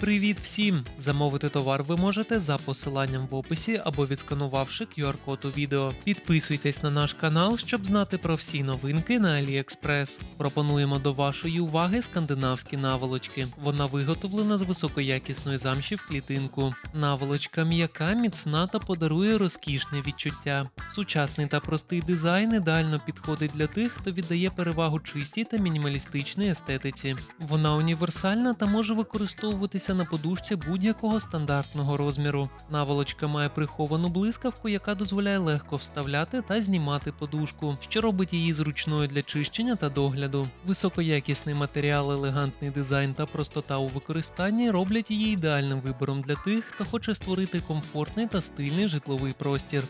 Привіт всім! Замовити товар ви можете за посиланням в описі або відсканувавши QR-код у відео. Підписуйтесь на наш канал, щоб знати про всі новинки на AliExpress. Пропонуємо до вашої уваги скандинавські наволочки. Вона виготовлена з високоякісної замші в клітинку. Наволочка м'яка, міцна та подарує розкішне відчуття. Сучасний та простий дизайн ідеально підходить для тих, хто віддає перевагу чистій та мінімалістичній естетиці. Вона універсальна та може використовуватися на подушці будь-якого стандартного розміру. Наволочка має приховану блискавку, яка дозволяє легко вставляти та знімати подушку, що робить її зручною для чищення та догляду. Високоякісний матеріал, елегантний дизайн та простота у використанні роблять її ідеальним вибором для тих, хто хоче створити комфортний та стильний житловий простір.